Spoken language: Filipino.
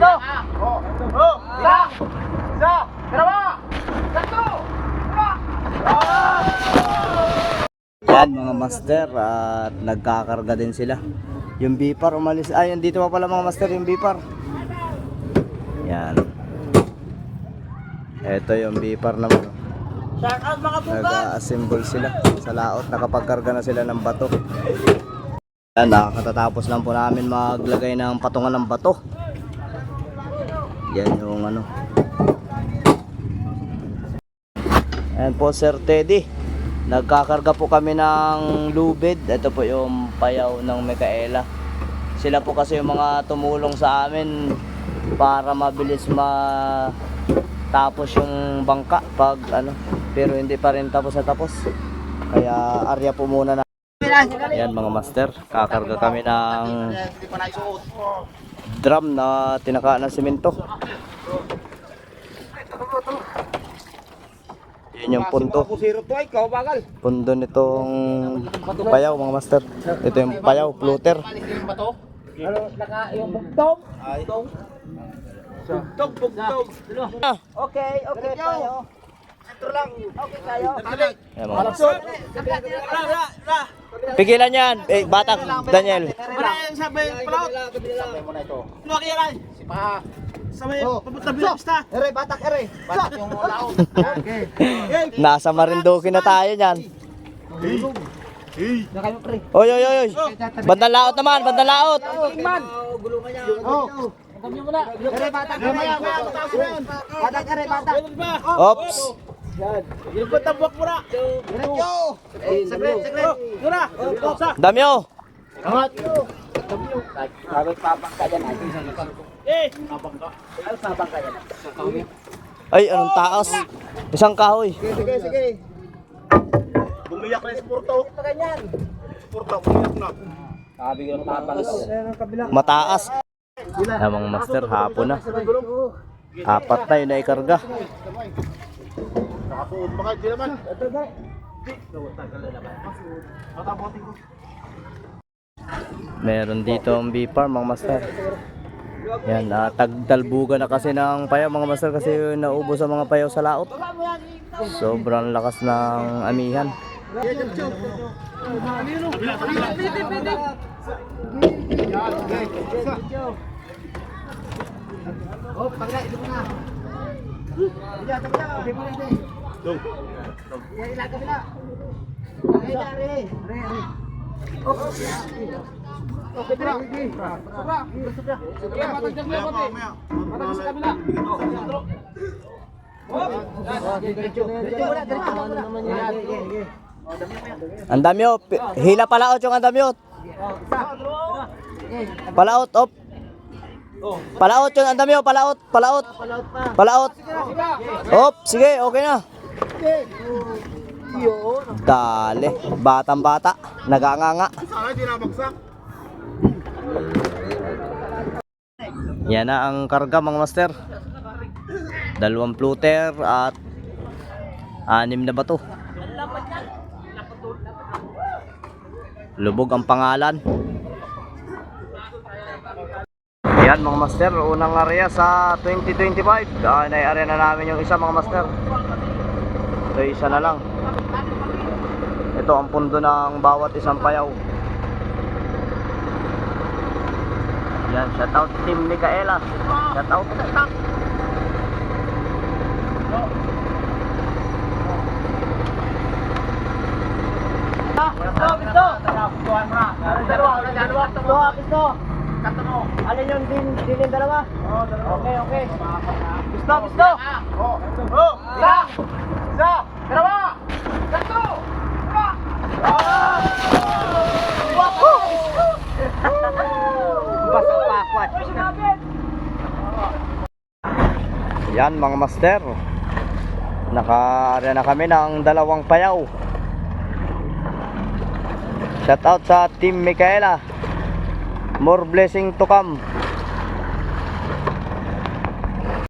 pisto. Oh. Oh. Isa. Isa. Dalawa. Tatlo. Yan mga master at nagkakarga din sila. Yung bipar umalis. Ay, dito pa pala mga master yung bipar. Yan. Ito yung bipar naman. Shout out mga Nag-assemble sila sa laot. Nakapagkarga na sila ng bato. Yan, nakakatatapos lang po namin maglagay ng patungan ng bato. Yan yung ano. Ayan po Sir Teddy. Nagkakarga po kami ng lubid. Ito po yung payaw ng Mikaela. Sila po kasi yung mga tumulong sa amin para mabilis ma tapos yung bangka pag ano pero hindi pa rin tapos na tapos kaya arya po muna na yan mga master kakarga kami ng drum na tinaka ng simento yun yung bagal. pundo nitong payaw mga master ito yung payaw floater Ano, naka yung bugtong? Bugtong, bugtong. Okay, okay tayo. Sentro lang. Okay tayo. Yan, mga master. Pigilan yan eh, batak Daniel Ano sabi, plaut? Sabi mo na ito. Ano kaya lang? Si Pa. Sabi, papunta bilang pista. Ere, batak, ere. Batak yung laot. Okay. nasa Marinduque na tayo niyan. Oy, oy, oy, oy. Bandang laot naman, bandang laot. Gulungan niya. Oh. Ere, batak, ere. Batak, ere. Batak, ere, Ops. Ilipot ang buwak muna. Diretso. Saglit, saglit. Muna. Sa. Damyo. Angat. Sabi papang ka dyan. Eh. Papang ka. Ano papang ka dyan? Ay, anong taas? Isang kahoy. Sige, sige. Bumiyak na si Porto. Ito ganyan. Porto, bumiyak na. Sabi ko ng papang ka. Mataas. Hamang master, hapon na. Apat na yun na ikarga. Nakapuod pa kayo, di naman. Meron dito ang B-farm, mga master. Yan, uh, tagdalbuga na kasi ng payaw, mga master, kasi naubos ang mga payaw sa laot. Sobrang lakas ng amihan. Oh, pagla, ito na. Hindi mo ito. Dong. Ila, ila, kabila. Ila, re. Re. Oh. Okay, bra. Sobra. Sobra. Sobra, matag dyan mo, pati. Matag sa kabila. Ang damyo, pi- hila palaot yung ang damyo. Palaot, op. Palaot yung ang damyo, palaot, palaot. Palaot. Op, sige, okay na. Dali, batang bata, naganganga. Yan na ang karga mga master. Dalawang floater at anim na bato. Lubog ang pangalan. Yan mga master, unang area sa 2025. Ah, nai-area na namin yung isa mga master. Ito isa na lang. Ito ang pundo ng bawat isang payaw. Yan, shout out Team Micaela. Shout out. Pisto, pisto. Dalawa, dalawa, dalawa, pisto. Katano. Alin yung din, din yung dalawa? Oh, dalawa. Okay, okay. Pisto, pisto. Oh, oh. Isa. Isa. Dalawa. Tatlo. Dalawa. Basta pakwat. Yan mga master. Naka-area na kami ng dalawang payaw. Shout out sa Team Micaela. More blessing to come.